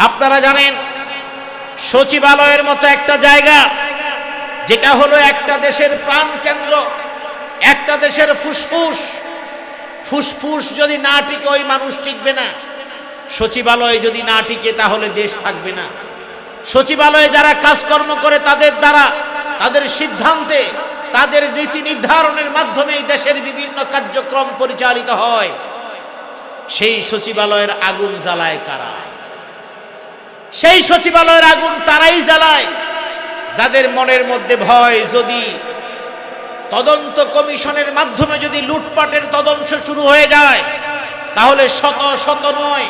আপনারা জানেন, সচিবালয়ের মতো একটা জায়গা, যেটা হলো একটা দেশের প্রাণ কেন্দ্র, একটা দেশের ফুসফুস। ফুসফুস যদি না টিকে, ওই মানুষ টিকবে না। সচিবালয় যদি না টিকে, তাহলে দেশ থাকবে না। সচিবালয়ে যারা কাজকর্ম করে, তাদের দ্বারা, তাদের সিদ্ধান্তে, তাদের নীতি নির্ধারণের মাধ্যমে দেশের বিভিন্ন কার্যক্রম পরিচালিত হয়। সেই সচিবালয়ের আগুন জ্বালায় কারা? সেই সচিবালয়ের আগুন তারাই জ্বালায়। যাদের মনের মধ্যে ভয়, যদি তদন্ত কমিশনের মাধ্যমে যদি লুটপাটের তদন্ত শুরু হয়ে যায়, তাহলে শত শত নয়,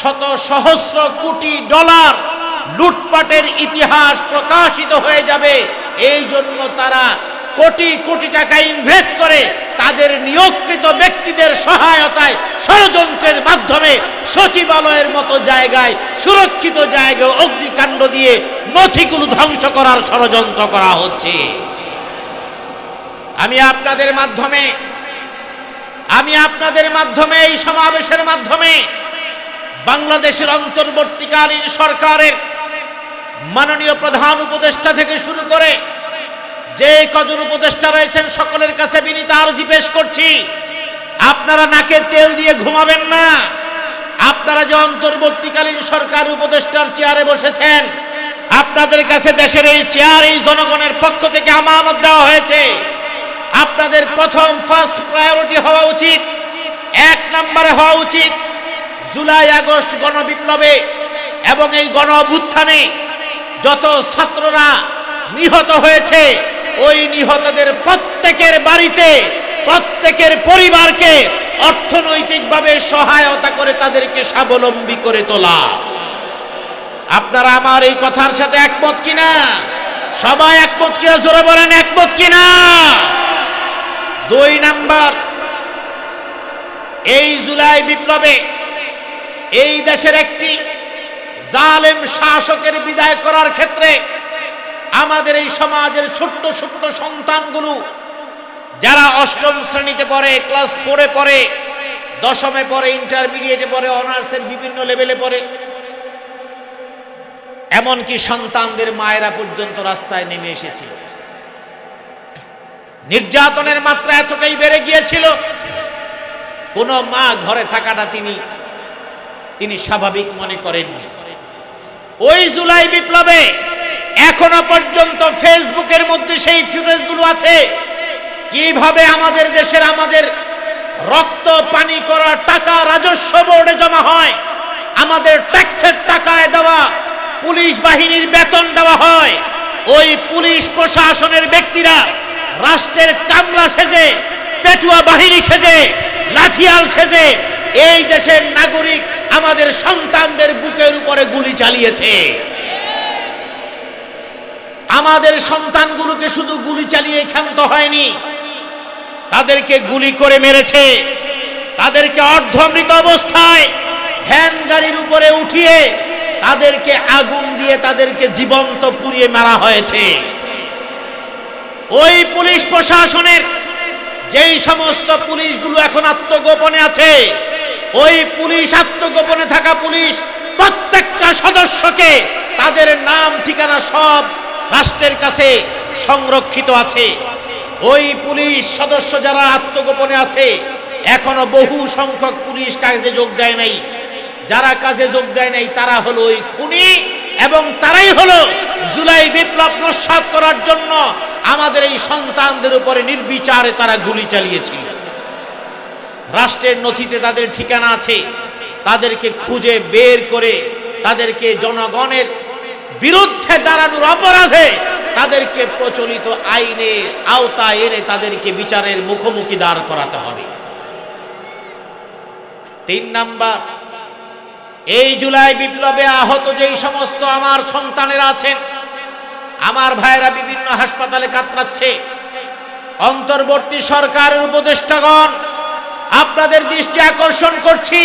শত সহস্র কোটি ডলার লুটপাটের ইতিহাস প্রকাশিত হয়ে যাবে। এই জন্য তারা কোটি কোটি টাকা ইনভেস্ট করে তাদের নিয়োগকৃত ব্যক্তিদের সহায়তায় ষড়যন্ত্রের মাধ্যমে সচিবালয়ের মতো জায়গায়, সুরক্ষিত জায়গায় অগ্নিকাণ্ড দিয়ে নথিগুলো ধ্বংস করার ষড়যন্ত্র করা হচ্ছে। আমি আপনাদের মাধ্যমে, আমি আপনাদের মাধ্যমে এই সমাবেশের মাধ্যমে বাংলাদেশের অন্তর্বর্তীকালীন সরকারের মাননীয় প্রধান উপদেষ্টা থেকে শুরু করে যে কজন উপদেষ্টা রয়েছেন সকলের কাছে বিনীত আরজি পেশ করছি। আপনারা নাকে তেল দিয়ে ঘুমাবেন না। আপনারা যে অন্তর্বর্তীকালীন সরকার উপদেষ্টার চেয়ারে বসেছেন, আপনাদের কাছে দেশের এই চেয়ার এই জনগণের পক্ষ থেকে আমানত দেওয়া হয়েছে। আপনাদের প্রথম ফার্স্ট প্রায়োরিটি হওয়া উচিত, এক নম্বরে হওয়া উচিত জুলাই, আগস্ট গণবিপ্লবে এবং এই গণ যত ছাত্ররা নিহত হয়েছে ওই নিহতদের প্রত্যেকের বাড়িতে, প্রত্যেকের পরিবারকে অর্থনৈতিকভাবে সহায়তা করে তাদেরকে স্বাবলম্বী করে তোলা। আপনারা আমার এই কথার সাথে একমত কিনা? সবাই একমত কিনা? জোরে বলেন, একমত কিনা? দুই নাম্বার, এই জুলাই বিপ্লবে এই দেশের একটি জালেম শাসকের বিদায় করার ক্ষেত্রে আমাদের এই সমাজের ছোট্ট ছোট্ট সন্তানগুলো, যারা অষ্টম শ্রেণীতে পড়ে, ক্লাস ফোরে পড়ে, দশমে পড়ে, ইন্টারমিডিয়েটে পড়ে, অনার্সের বিভিন্ন লেভেলে পড়ে, এমনকি সন্তানদের মায়েরা পর্যন্ত রাস্তায় নেমে এসেছিল। নির্যাতনের মাত্রা এতটাই বেড়ে গিয়েছিল, কোন মা ঘরে থাকাটা তিনি তিনি স্বাভাবিক মনে করেননি। ওই জুলাই বিপ্লবে এখনও পর্যন্ত ফেসবুকের মধ্যে সেই ফুটেজগুলো আছে। কীভাবে আমাদের দেশের আমাদের রক্ত, পানি করা টাকা রাজস্ব বোর্ডে জমা হয়, আমাদের ট্যাক্সের টাকায় দেওয়া, পুলিশ বাহিনীর বেতন দেওয়া হয়, ওই পুলিশ প্রশাসনের ব্যক্তিরা রাষ্ট্রের কামলা সেজে, পেটুয়া বাহিনী সেজে, লাঠিয়াল সেজে এই দেশের নাগরিক আমাদের সন্তানদের বুকের উপরে গুলি চালিয়েছে। আমাদের সন্তানগুলোকে শুধু গুলি চালিয়ে ক্ষান্ত হয়নি। তাদেরকে গুলি করে মেরেছে। তাদেরকে অর্ধমৃত অবস্থায় ভ্যান গাড়ির উপরে উঠিয়ে তাদেরকে আগুন দিয়ে তাদেরকে জীবন্ত পুড়িয়ে মারা হয়েছে। ওই পুলিশ প্রশাসনের যেই সমস্ত পুলিশগুলো এখন আত্মগোপনে আছে, ওই পুলিশ আত্মগোপনে থাকা পুলিশ প্রত্যেকটা সদস্যকে তাদের নাম, ঠিকানা সব রাষ্ট্রের কাছে সংরক্ষিত আছে। ওই পুলিশ সদস্য যারা আত্মগোপনে আছে, এখনও বহু সংখ্যক পুলিশ কাজে যোগ দেয় নাই। যারা কাজে যোগ দেয় নাই, তারা হলো ওই খুনি এবং তারাই হলো জুলাই বিপ্লব নস্বাত করার জন্য আমাদের এই সন্তানদের উপরে নির্বিচারে তারা গুলি চালিয়েছিল। রাষ্ট্রের নথিতে তাদের ঠিকানা আছে। তাদেরকে খুঁজে বের করে তাদেরকে জনগণের বিরুদ্ধে দাঁড়ানোর অপরাধে তাদেরকে প্রচলিত আইনের আওতায় এনে তাদেরকে বিচারের মুখোমুখি দাঁড় করাতে হবে। তিন নাম্বার, এই জুলাই বিপ্লবে আহত যেই সমস্ত আমার সন্তানেরা আছেন, আমার ভাইয়েরা বিভিন্ন হাসপাতালে কাতরাচ্ছে, অন্তর্বর্তী সরকারের উপদেষ্টাগণ, আপনাদের দৃষ্টি আকর্ষণ করছি,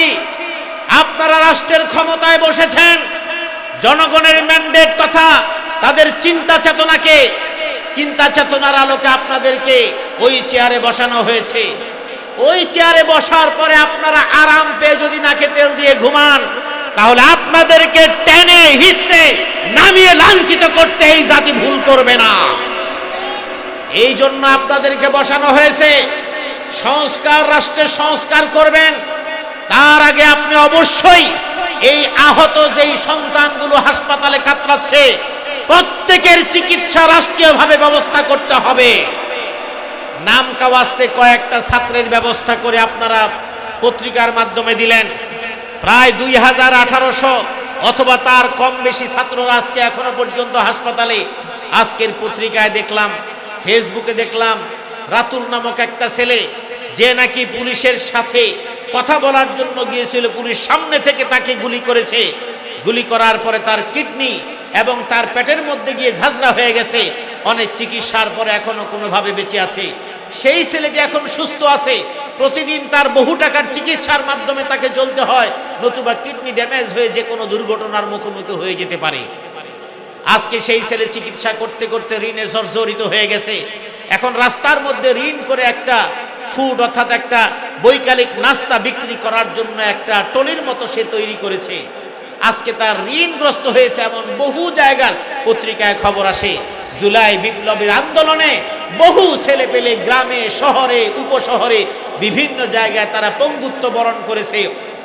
আপনারা রাষ্ট্রের ক্ষমতায় বসেছেন জনগণের ম্যান্ডেট তথা তাদের চিন্তা চেতনাকে, চিন্তা চেতনার আলোকে আপনাদেরকে ওই চেয়ারে বসানো হয়েছে। ওই চেয়ারে বসার পরে আপনারা আরাম পেয়ে যদি নাকে তেল দিয়ে ঘুমান, তাহলে আপনাদেরকে টেনে, হিসে, নামিয়ে লাঞ্ছিত করতে এই জাতি ভুল করবে না। এই জন্য আপনাদেরকে বসানো হয়েছে, সংস্কার, রাষ্ট্রের সংস্কার করবেন। তার আগে আপনি অবশ্যই এই আহত যেই সন্তানগুলো হাসপাতালে কাতরাচ্ছে, প্রত্যেকের চিকিৎসা রাষ্ট্রীয়ভাবে ব্যবস্থা করতে হবে। নাম কাওয়াস্তে কয়েকটা ছাত্রের ব্যবস্থা করে আপনারা পত্রিকার মাধ্যমে দিলেন। প্রায় দুই হাজার আঠারোশো অথবা তার কম বেশি ছাত্ররা আজকে এখনও পর্যন্ত হাসপাতালে। আজকের পত্রিকায় দেখলাম, ফেসবুকে দেখলাম, রাতুল নামক একটা ছেলে, যে নাকি পুলিশের সাথে কথা বলার জন্য গিয়েছিল পুলিশ সামনে থেকে তাকে গুলি করেছে। গুলি করার পরে তার কিডনি এবং তার পেটের মধ্যে গিয়ে ঝাঁঝরা হয়ে গেছে। অনেক চিকিৎসার পরে এখনও কোনোভাবে বেঁচে আছে। সেই ছেলেটি এখন সুস্থ আছে। প্রতিদিন তার বহু টাকার চিকিৎসার মাধ্যমে তাকে চলতে হয়, নতুবা কিডনি ড্যামেজ হয়ে যে কোনো দুর্ঘটনার মুখোমুখি হয়ে যেতে পারে। আজকে সেই ছেলে চিকিৎসা করতে করতে ঋণে জর্জরিত হয়ে গেছে। এখন রাস্তার মধ্যে ঋণ করে একটা ফুড অর্থাৎ একটা বৈকালিক নাস্তা বিক্রি করার জন্য একটা টলির মতো সে তৈরি করেছে। আজকে তার ঋণগ্রস্ত হয়েছে এমন বহু জায়গার পত্রিকায় খবর আসে। জুলাই বিপ্লবের আন্দোলনে বহু ছেলে পেলে গ্রামে, শহরে, উপশহরে বিভিন্ন জায়গায় তারা পঙ্গুত্ব বরণ করেছে।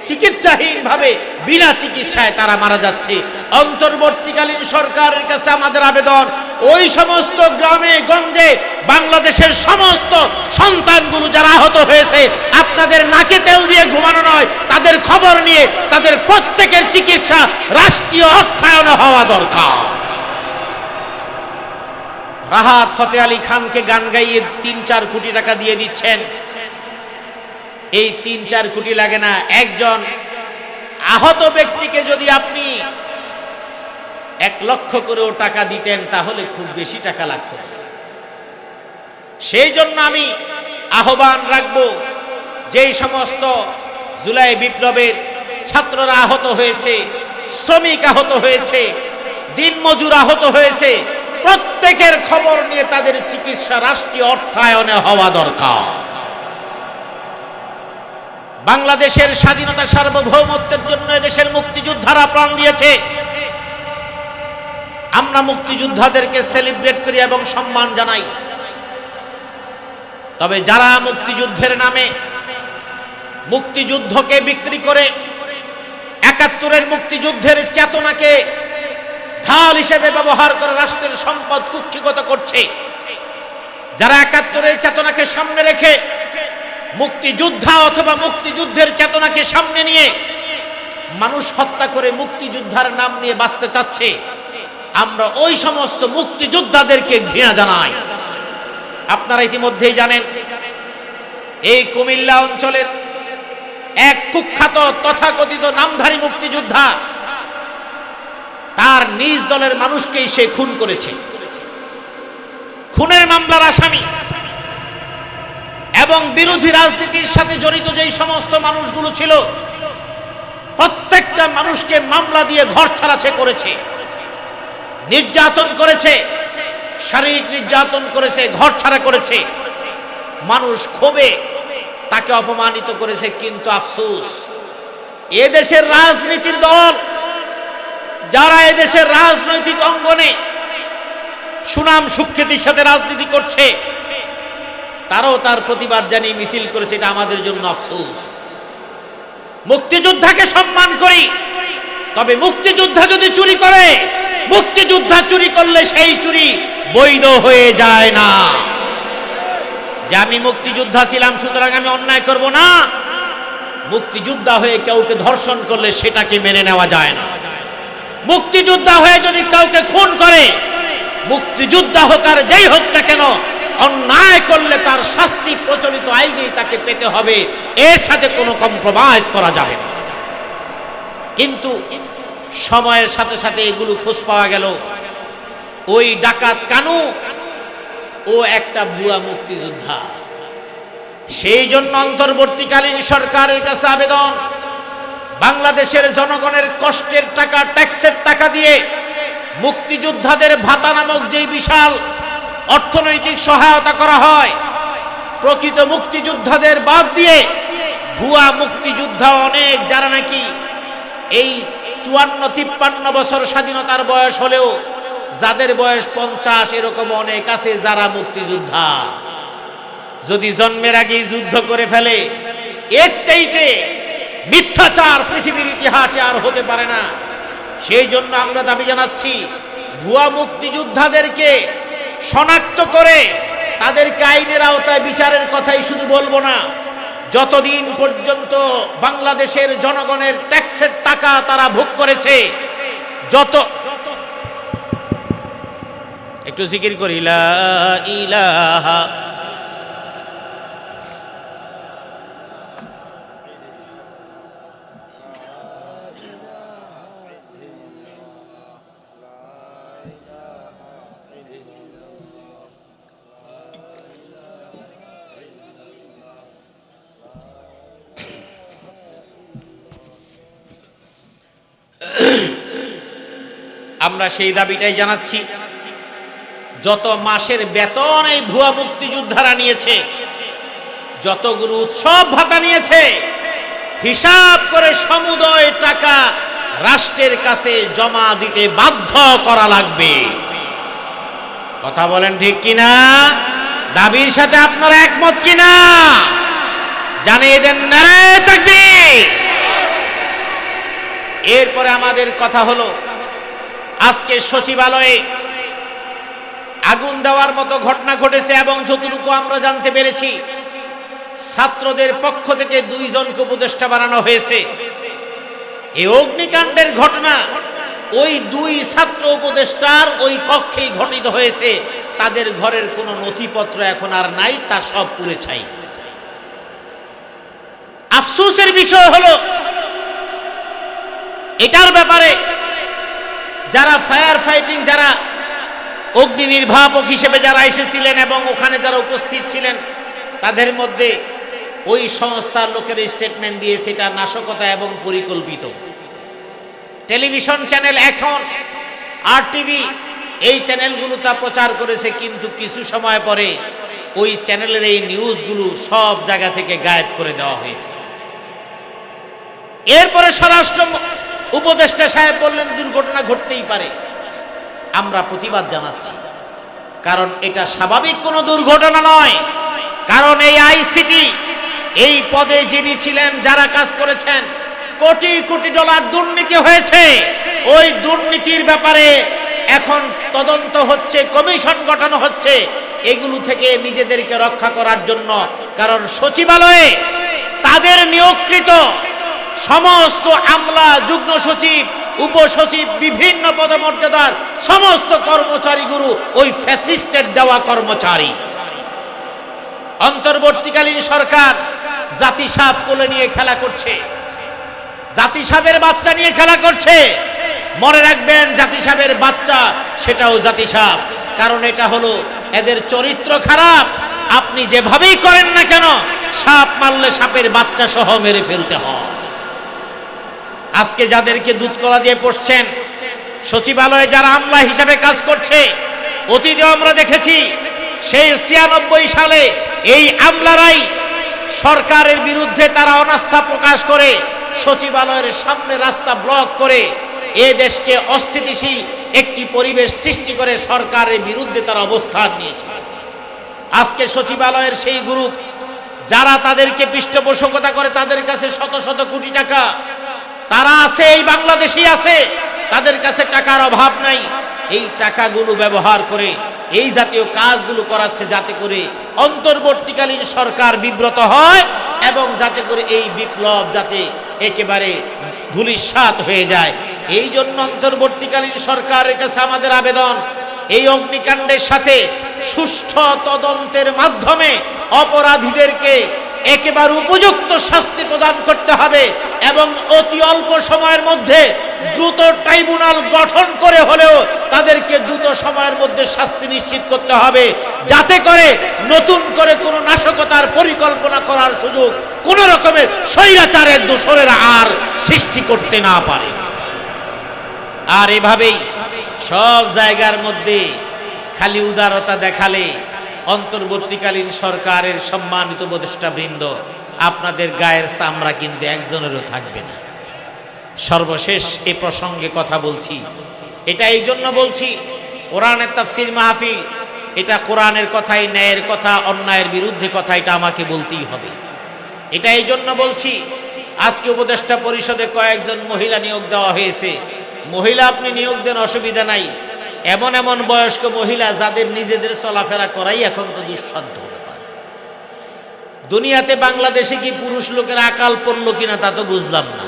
চিকিৎসাহীন ভাবে বিনা চিকিৎসায় তারা মারা যাচ্ছে। অন্তর্বর্তীকালীন সরকারের কাছে আমাদের আবেদন, ওই সমস্ত গ্রামে, গঞ্জে, বাংলাদেশের সমস্ত সন্তানগুলো যারা আহত হয়েছে, আপনাদের নাকে তেল দিয়ে ঘুমানো নয়, তাদের খবর নিয়ে তাদের প্রত্যেকের চিকিৎসা রাষ্ট্রীয় অর্থায়নে হওয়া দরকার। রাহাত ফতে আলী খানকে গান গাইয়ে তিন চার কোটি টাকা দিয়ে দিচ্ছেন। এই তিন চার কোটি লাগে না একজন আহত ব্যক্তিকে যদি আপনি এক লক্ষ করেও টাকা দিতেন, তাহলে খুব বেশি টাকা লাগতো। সেই জন্য আমি আহ্বান রাখব, যেই সমস্ত জুলাই বিপ্লবের ছাত্ররা আহত হয়েছে, শ্রমিক আহত হয়েছে দিনমজুর আহত হয়েছে, প্রত্যেকের খবর নিয়ে তাদের চিকিৎসা রাষ্ট্রীয় অর্থায়নে হওয়া দরকার বাংলাদেশের স্বাধীনতা সার্বভৌমত্বের জন্য এদেশের মুক্তিযোদ্ধারা প্রাণ দিয়েছে। আমরা মুক্তিযোদ্ধাদেরকে সেলিব্রেট করি এবং সম্মান জানাই। তবে যারা মুক্তিযুদ্ধের নামে মুক্তিযুদ্ধকে বিক্রি করে একাত্তরের মুক্তিযুদ্ধের চেতনাকে ঢাল হিসেবে ব্যবহার করে রাষ্ট্রের সম্পদ কুক্ষিগত করছে, যারা একাত্তরের চেতনাকে সামনে রেখে মুক্তিযোদ্ধা অথবা মুক্তিযুদ্ধের চেতনাকে সামনে নিয়ে মানুষ হত্যা করে মুক্তিযোদ্ধার নাম নিয়ে বাঁচতে চাচ্ছে। আমরা ওই সমস্ত মুক্তিযোদ্ধাদেরকে ঘৃণা জানাই। আপনারা ইতিমধ্যেই জানেন, এই কুমিল্লা অঞ্চলের এক কুখ্যাত তথাকথিত নামধারী মুক্তিযোদ্ধা, তার নিজ দলের মানুষকেই সে খুন করেছে। খুনের মামলার আসামি এবং বিরোধী রাজনীতির সাথে জড়িত যেই সমস্ত মানুষগুলো ছিল, প্রত্যেকটা মানুষকে মামলা দিয়ে ঘর ছাড়া সে করেছে। নির্যাতন করেছে, শারীরিক নির্যাতন করেছে, ঘর ছাড়া করেছে। মানুষ ক্ষোভে তাকে অপমানিত করেছে, কিন্তু আফসোস। এদেশের রাজনীতির দল, যারা এদেশের রাজনৈতিক অঙ্গনে সুনাম সুখ্যাতির সাথে রাজনীতি করছে তারাও তার প্রতিবাদ জানিয়ে মিছিল করেছে, এটা আমাদের জন্য আফসোস। মুক্তিযোদ্ধাকে সম্মান করি, তবে মুক্তিযোদ্ধা যদি চুরি করে, মুক্তিযোদ্ধা চুরি করলে সেই চুরি বৈধ হয়ে যায় না। যে আমি মুক্তিযোদ্ধা ছিলাম, সুতরাং আমি অন্যায় করব না। মুক্তিযোদ্ধা হয়ে কাউকে ধর্ষণ করলে সেটাকে মেনে নেওয়া যায় না। মুক্তিযোদ্ধা হয়ে যদি কাউকে খুন করে, মুক্তিযোদ্ধা হোক আর যেই হোক না কেন অন্যায় করলে তার শাস্তি প্রচলিত আইনেই তাকে পেতে হবে। এর সাথে কোনো কম্প্রোমাইজ করা যাবে না। কিন্তু সময়ের সাথে সাথে এগুলো খোঁজ পাওয়া গেল। ওই ডাকাত কানু ও একটা ভুয়া মুক্তিযোদ্ধা। সেই জন্য অন্তর্বর্তীকালীন সরকারের কাছে আবেদন, বাংলাদেশের জনগণের কষ্টের টাকা, ট্যাক্সের টাকা দিয়ে মুক্তিযোদ্ধাদের ভাতা নামক যেই বিশাল অর্থনৈতিক সহায়তা করা হয়। প্রকৃত মুক্তিযোদ্ধাদের বাদ দিয়ে ভুয়া মুক্তিযোদ্ধা অনেক, যারা নাকি এই চুয়ান্ন, তিপ্পান্ন বছর স্বাধীনতার বয়স হলেও যাদের বয়স পঞ্চাশ এরকম অনেক আছে, যারা মুক্তিযোদ্ধা। যদি জন্মের আগেই যুদ্ধ করে ফেলে, এর চাইতে মিথ্যাচার পৃথিবীর ইতিহাসে আর হতে পারে না। সেই জন্য আমরা দাবি জানাচ্ছি, ভুয়া মুক্তিযোদ্ধাদেরকে শনাক্ত করে তাদেরকে আইনের আওতায় বিচারের কথাই শুধু বলব না। যতদিন পর্যন্ত বাংলাদেশের জনগণের ট্যাক্সের টাকা তারা ভোগ করেছে, যত একটু জিকির করিলা ইলাহা আমরা সেই দাবিটাই জানাচ্ছি। যত মাসের বেতন এই ভুয়া মুক্তিযোদ্ধারা নিয়েছে, যতগুলো উৎসব ভাতা নিয়েছে, হিসাব করে সমুদয় টাকা রাষ্ট্রের কাছে জমা দিতে বাধ্য করা লাগবে। কথা বলেন ঠিক কিনা? দাবির সাথে আপনারা একমত কিনা? জানিয়ে দেন নারায় থাকবে এরপরে আমাদের কথা হলো আজকে সচিবালয়ে আগুন দেওয়ার মতো ঘটনা ঘটেছে এবং যতটুকু আমরা জানতে পেরেছি, ছাত্রদের পক্ষ থেকে দুইজনকে উপদেষ্টা বানানো হয়েছে। এই অগ্নিকাণ্ডের ঘটনা ওই দুই ছাত্র উপদেষ্টার ওই কক্ষেই ঘটিত হয়েছে। তাদের ঘরের কোনো নথিপত্র এখন আর নাই, তা সব পুড়ে ছাই। আফসোসের বিষয় হলো, এটার ব্যাপারে যারা ফায়ার ফাইটিং, যারা অগ্নি নির্বাপক হিসেবে যারা এসেছিলেন এবং ওখানে যারা উপস্থিত ছিলেন, তাদের মধ্যে ওই সংস্থার লোকের স্টেটমেন্ট দিয়ে সেটা নাশকতা এবং পরিকল্পিত। টেলিভিশন চ্যানেল এখন আর টিভি এই চ্যানেলগুলো তা প্রচার করেছে, কিন্তু কিছু সময় পরে ওই চ্যানেলের এই নিউজগুলো সব জায়গা থেকে গায়েব করে দেওয়া হয়েছে। এরপরে স্বরাষ্ট্র উপদেষ্টা সাহেব বললেন, দুর্ঘটনা ঘটতেই পারে। আমরা প্রতিবাদ জানাচ্ছি। কারণ এটা স্বাভাবিক কোনো দুর্ঘটনা নয়। কারণ এই আইসিটি, এই পদে যিনি ছিলেন, যারা কাজ করেছেন, কোটি কোটি ডলার দুর্নীতি হয়েছে। ওই দুর্নীতির ব্যাপারে এখন তদন্ত হচ্ছে, কমিশন গঠন হচ্ছে। এগুলো থেকে নিজেদেরকে রক্ষা করার জন্য, কারণ সচিবালয়ে তাদের নিয়োগকৃত সমস্ত আমলা, যুগ্ম সচিব, উপসচিব, বিভিন্ন পদমর্যাদার সমস্ত কর্মচারী গুরু ওই ফ্যাসিস্টের দেওয়া কর্মচারী। অন্তর্বর্তীকালীন সরকার জাতি সাপ কোলে নিয়ে খেলা করছে। জাতি সাপের বাচ্চা নিয়ে খেলা করছে। মনে রাখবেন জাতি সাপের বাচ্চা, সেটাও জাতি সাপ কারণ এটা হলো এদের চরিত্র খারাপ। আপনি যেভাবেই করেন না কেন, সাপ মারলে সাপের বাচ্চা সহ মেরে ফেলতে হয়। আজকে যাদেরকে দুধ কলা দিয়ে পড়ছেন সচিবালয়ে যারা আমলা হিসাবে কাজ করছে অতীতে আমরা দেখেছি, সেই ছিয়ানব্বই সালে এই আমলারাই সরকারের বিরুদ্ধে তারা অনাস্থা প্রকাশ করে, সচিবালয়ের সামনে রাস্তা ব্লক করে, এ দেশকে অস্থিতিশীল একটি পরিবেশ সৃষ্টি করে সরকারের বিরুদ্ধে তারা অবস্থান নিয়েছে। আজকে সচিবালয়ের সেই গ্রুপ, যারা তাদেরকে পৃষ্ঠপোষকতা করে, তাদের কাছে শত শত কোটি টাকা তারা আছে, এই বাংলাদেশেই আছে। তাদের কাছে টাকার অভাব নাই। এই টাকাগুলো ব্যবহার করে, এই জাতীয় কাজগুলো করাচ্ছে যাতে করে অন্তর্বর্তীকালীন সরকার বিব্রত হয় এবং যাতে করে এই বিপ্লব যাতে একেবারে ধুলিস্বাত হয়ে যায়। এই জন্য অন্তর্বর্তীকালীন সরকারের কাছে আমাদের আবেদন, এই অগ্নিকাণ্ডের সাথে সুষ্ঠু তদন্তের মাধ্যমে অপরাধীদেরকে একেবারে উপযুক্ত শাস্তি প্রদান করতে হবে এবং অতি অল্প সময়ের মধ্যে দ্রুত ট্রাইব্যুনাল গঠন করে হলেও তাদেরকে দ্রুত সময়ের মধ্যে শাস্তি নিশ্চিত করতে হবে। যাতে করে নতুন করে কোনো নাশকতার পরিকল্পনা করার সুযোগ কোন রকমের স্বৈরাচারের দোষরেরা আর সৃষ্টি করতে না পারে। আর এভাবেই সব জায়গার মধ্যে খালি উদারতা দেখালে অন্তর্বর্তীকালীন সরকারের সম্মানিত উপদেষ্টা বৃন্দ আপনাদের গায়ের চামড়া কিন্তু একজনেরও থাকবে না। সর্বশেষ এ প্রসঙ্গে কথা বলছি। এটা এই জন্য বলছি, কোরআনের তাফসির মাহফিল, এটা কোরআনের কথাই, ন্যায়ের কথা, অন্যায়ের বিরুদ্ধে কথা, এটা আমাকে বলতেই হবে। এটা এই জন্য বলছি, আজকে উপদেষ্টা পরিষদে কয়েকজন মহিলা নিয়োগ দেওয়া হয়েছে। মহিলা আপনি নিয়োগ দেন, অসুবিধা নাই। এমন এমন বয়স্ক মহিলা যাদের নিজেদের চলাফেরা করাই এখন তো দুঃসাধ্য। দুনিয়াতে বাংলাদেশে কি পুরুষ লোকের আকাল পড়ল কিনা তা তো বুঝলাম না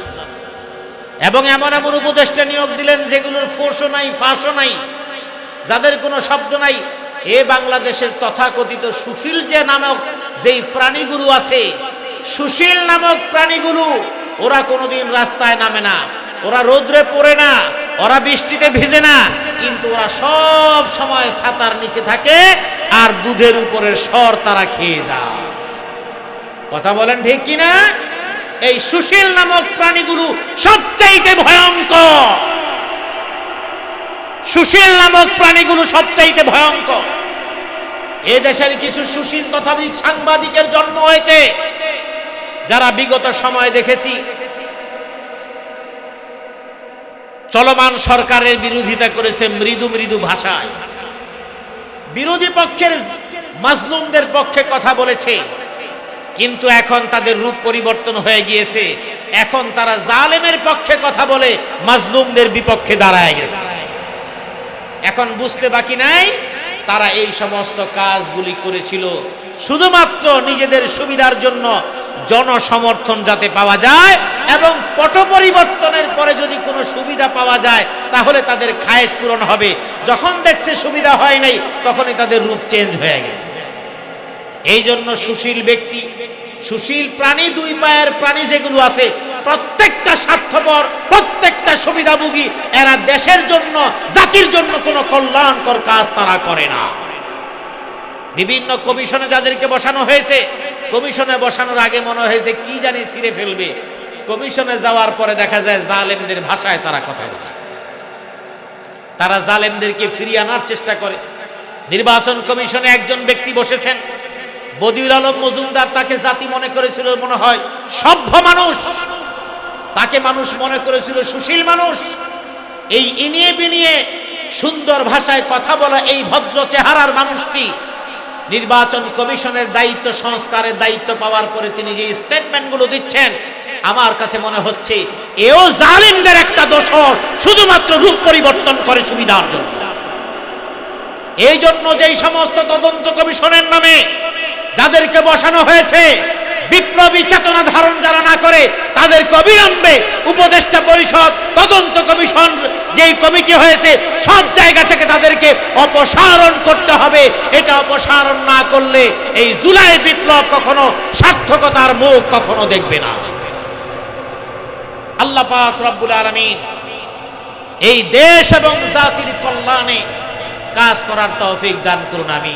এবং এমন এমন উপদেষ্টা নিয়োগ দিলেন যেগুলোর ফোর্সও নাই, ফাঁসও নাই, যাদের কোনো শব্দ নাই এ বাংলাদেশের তথাকথিত সুশীল যে নামক যেই প্রাণীগুলো আছে, সুশীল নামক প্রাণীগুলো ওরা কোনোদিন রাস্তায় নামে না, ওরা রোদ্রে পড়ে না, ওরা বৃষ্টিতে ভিজে না কিন্তু ওরা সব সময় ছাতার নিচে থাকে আর দুধের উপরের স্বর তারা খেয়ে যায়। কথা বলেন ঠিক কিনা? এই সুশীল নামক প্রাণীগুলো সবচাইতে ভয়ঙ্কর। সুশীল নামক প্রাণীগুলো সবচাইতে ভয়ঙ্কর। এ দেশের কিছু সুশীল তথাবিদ সাংবাদিকের জন্ম হয়েছে, যারা বিগত সময় দেখেছি। চলমান সরকারের বিরোধিতা করেছে মৃদু মৃদু ভাষায়। বিরোধী পক্ষের মাজলুমদের পক্ষে কথা বলেছে। কিন্তু এখন তাদের রূপ পরিবর্তন হয়ে গিয়েছে। এখন তারা জালেমের পক্ষে কথা বলে, মাজলুমদের বিপক্ষে দাঁড়ায় গেছে। এখন বুঝতে বাকি নাই, তারা এই সমস্ত কাজগুলি করেছিল শুধুমাত্র নিজেদের সুবিধার জন্য জনসমর্থন যাতে পাওয়া যায় এবং পট পরিবর্তনের পরে যদি কোনো সুবিধা পাওয়া যায়, তাহলে তাদের খায়েশ পূরণ হবে। যখন দেখছে সুবিধা হয় নাই, তখনই তাদের রূপ চেঞ্জ হয়ে গেছে। এই জন্য সুশীল ব্যক্তি, সুশীল প্রাণী, দুই পায়ের প্রাণী যেগুলো আছে, প্রত্যেকটা স্বার্থপর, প্রত্যেকটা সুবিধাভোগী, এরা দেশের জন্য, জাতির জন্য কোনো কল্যাণকর কাজ তারা করে না। বিভিন্ন কমিশনে যাদেরকে বসানো হয়েছে, কমিশনে বসানোর আগে মনে হয়েছে কি জানি ছিঁড়ে ফেলবে। কমিশনে যাওয়ার পরে দেখা যায় জালেমদের ভাষায় তারা কথা বলে। তারা জালেমদেরকে ফিরিয়ে আনার চেষ্টা করে। নির্বাচন কমিশনে একজন ব্যক্তি বসেছেন। বদিউল আলম মজুমদার তাকে জাতি মনে করেছিল মনে হয় সভ্য মানুষ। তাকে মানুষ মনে করেছিল সুশীল মানুষ। এই ইনিয়ে বিনিয়ে সুন্দর ভাষায় কথা বলা এই ভদ্র চেহারার মানুষটি নির্বাচন কমিশনের দায়িত্ব, সংস্কারের দায়িত্ব পাওয়ার পরে তিনি যে স্টেটমেন্টগুলো দিচ্ছেন, আমার কাছে মনে হচ্ছে এও জালিমদের একটা দোষর শুধুমাত্র রূপ পরিবর্তন করে সুবিধার জন্য। এই জন্য যেই সমস্ত তদন্ত কমিশনের নামে যাদেরকে বসানো হয়েছে বিপ্লবী চেতনা ধারণ যারা না করে তাদেরকে অবিলম্বে উপদেষ্টা পরিষদ, তদন্ত কমিশন, যেই কমিটি হয়েছে, সব জায়গা থেকে তাদেরকে অপসারণ করতে হবে। এটা অপসারণ না করলে এই জুলাই বিপ্লব কখনো সার্থকতার মুখ কখনো দেখবে না। আল্লাহ পাক রব্বুল আলামিন এই দেশ এবং জাতির কল্যাণে কাজ করার তৌফিক দান করুন আমি